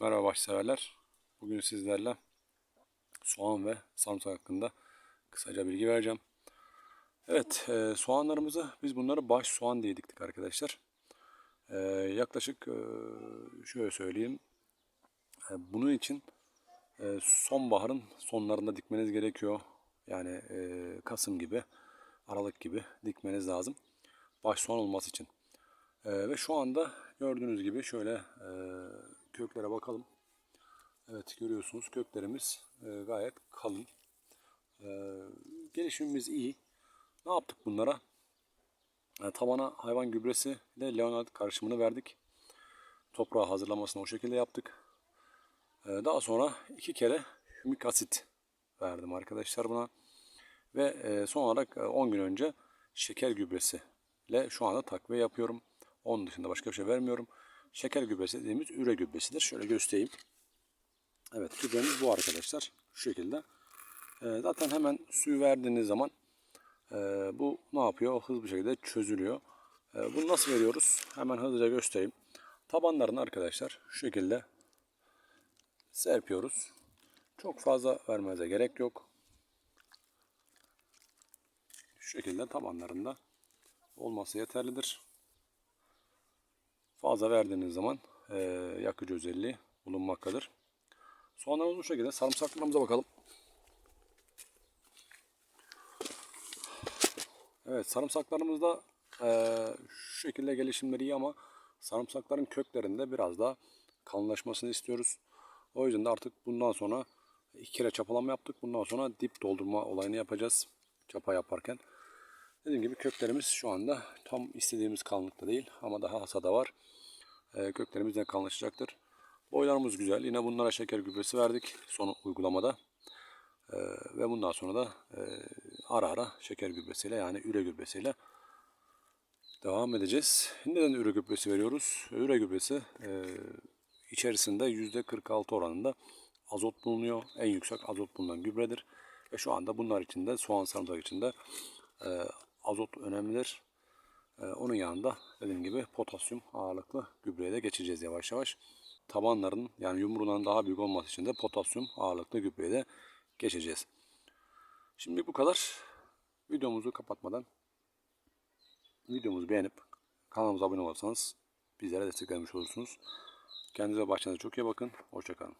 Merhaba başseverler. Bugün sizlerle soğan ve sarımsak hakkında kısaca bilgi vereceğim. Evet, e, soğanlarımızı biz bunları baş soğan diye diktik arkadaşlar. E, yaklaşık e, şöyle söyleyeyim. E, bunun için e, sonbaharın sonlarında dikmeniz gerekiyor. Yani e, Kasım gibi, Aralık gibi dikmeniz lazım. Baş soğan olması için. E, ve şu anda gördüğünüz gibi şöyle e, köklere bakalım. Evet görüyorsunuz köklerimiz e, gayet kalın. E, gelişimimiz iyi. Ne yaptık bunlara? E, tabana hayvan gübresi ile leonard karışımını verdik. Toprağı hazırlamasını o şekilde yaptık. E, daha sonra iki kere hümik asit verdim arkadaşlar buna. Ve son olarak e, 10 gün önce şeker gübresi ile şu anda takviye yapıyorum. Onun dışında başka bir şey vermiyorum. Şeker gübresi dediğimiz üre gübresidir. Şöyle göstereyim. Evet gübremiz bu arkadaşlar. Şu şekilde. Ee, zaten hemen suyu verdiğiniz zaman e, bu ne yapıyor? Hızlı bir şekilde çözülüyor. E, bunu nasıl veriyoruz? Hemen hızlıca göstereyim. Tabanlarını arkadaşlar şu şekilde serpiyoruz. Çok fazla vermenize gerek yok. Şu şekilde tabanlarında olması yeterlidir. Fazla verdiğiniz zaman e, yakıcı özelliği bulunmaktadır. Soğanlarımız bu şekilde. Sarımsaklarımıza bakalım. Evet sarımsaklarımız da e, şu şekilde gelişimleri iyi ama sarımsakların köklerinde biraz daha kalınlaşmasını istiyoruz. O yüzden de artık bundan sonra iki kere çapalama yaptık. Bundan sonra dip doldurma olayını yapacağız. Çapa yaparken. Dediğim gibi köklerimiz şu anda tam istediğimiz kalınlıkta değil ama daha hasada var. E, köklerimiz de kalınlaşacaktır. Boylarımız güzel. Yine bunlara şeker gübresi verdik son uygulamada. E, ve bundan sonra da e, ara ara şeker gübresiyle yani üre gübresiyle devam edeceğiz. Neden üre gübresi veriyoruz? Üre gübresi e, içerisinde %46 oranında azot bulunuyor. En yüksek azot bulunan gübredir. Ve şu anda bunlar içinde soğan sarımsak içinde e, azot önemlidir. E, onun yanında dediğim gibi potasyum ağırlıklı gübreye de geçeceğiz yavaş yavaş. Tabanların yani yumruğundan daha büyük olması için de potasyum ağırlıklı gübreye de geçeceğiz. Şimdi bu kadar. Videomuzu kapatmadan videomuzu beğenip kanalımıza abone olursanız bizlere destek vermiş olursunuz. Kendinize bahçenize çok iyi bakın. Hoşçakalın.